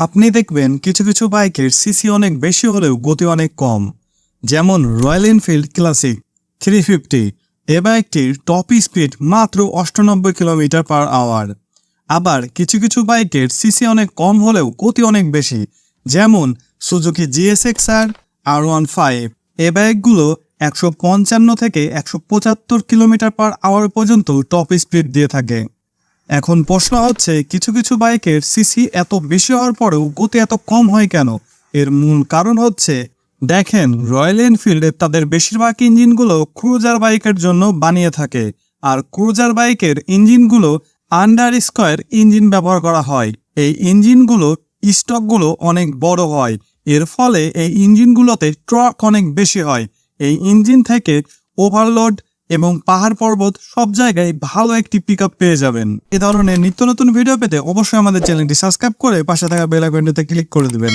আপনি দেখবেন কিছু কিছু বাইকের সিসি অনেক বেশি হলেও গতি অনেক কম। যেমন royal Enfield classic three fifty. এ বাইকটির টপ স্পিড মাত্র অষ্টানব্বই কিলোমিটার পার আওয়ার। আবার কিছু কিছু বাইকের সিসি অনেক কম হলেও গতি অনেক বেশি। যেমন Suzuki GSX R R one five. এ বাইকগুলো একশো পঞ্চান্ন থেকে একশো পঁচাত্তর কিলোমিটার পার আওয়ার পর্যন্ত টপ স্পিড দিয়ে থাকে। এখন প্রশ্ন হচ্ছে, কিছু কিছু বাইকের সিসি এত বেশি হওয়ার পরেও গতি এত কম হয় কেন? এর মূল কারণ হচ্ছে, দেখেন, রয়্যাল এনফিল্ডের তাদের বেশিরভাগ ইঞ্জিনগুলো ক্রুজার বাইকের জন্য বানিয়ে থাকে, আর ক্রুজার বাইকের ইঞ্জিনগুলো আন্ডার স্কোয়ার ইঞ্জিন ব্যবহার করা হয়। এই ইঞ্জিনগুলো, স্টকগুলো অনেক বড় হয়, এর ফলে এই ইঞ্জিনগুলোতে ট্রক অনেক বেশি হয়। এই ইঞ্জিন থেকে ওভারলোড এবং পাহাড় পর্বত সব জায়গায় ভালো একটি পিক পেয়ে যাবেন। এ ধরনের নিত্য নতুন ভিডিও পেতে অবশ্যই আমাদের চ্যানেলটি সাবস্ক্রাইব করে পাশে থাকা বেল আইকনটিতে ক্লিক করে দেবেন।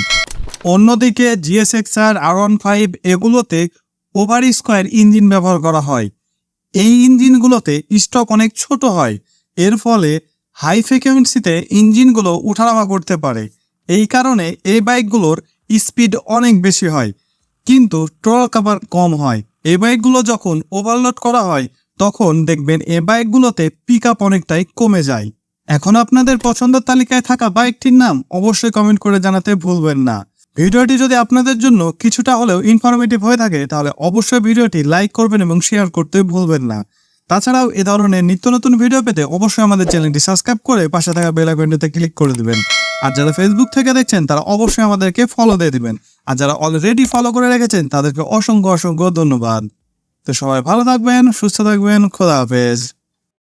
অন্যদিকে GSX R R one five এগুলোতে ওভার স্কোয়ার ইঞ্জিন ব্যবহার করা হয়। এই ইঞ্জিনগুলোতে স্টক অনেক ছোট হয়। এর ফলে হাই ফ্রিকোয়েন্সিতে ইঞ্জিনগুলো উঠানামা করতে পারে। এই কারণে এই বাইকগুলোর স্পিড অনেক বেশি হয়। কিন্তু টর্ক আবার কম হয়। এই বাইকগুলো যখন ওভারলোড করা হয়, তখন দেখবেন এ বাইকগুলোতে পিক আপ অনেকটাই কমে যায়। এখন আপনাদের পছন্দের তালিকায় থাকা বাইকটির নাম অবশ্যই কমেন্ট করে জানাতে ভুলবেন না। ভিডিওটি যদি আপনাদের জন্য কিছুটা হলেও ইনফরমেটিভ হয়ে থাকে, তাহলে অবশ্যই ভিডিওটি লাইক করবেন এবং শেয়ার করতে ভুলবেন না। তাছাড়াও এ ধরনের নিত্য নতুন ভিডিও পেতে অবশ্যই আমাদের চ্যানেলটি সাবস্ক্রাইব করে পাশে থাকা বেল ক্লিক করে দিবেন। আর যারা ফেসবুক থেকে দেখছেন, তারা অবশ্যই আমাদেরকে ফলো দিয়ে দিবেন। আর যারা অলরেডি ফলো করে রেখেছেন, তাদেরকে অসংখ্য অসংখ্য ধন্যবাদ। তো সবাই ভালো থাকবেন, সুস্থ থাকবেন, খোদা হাফেজ।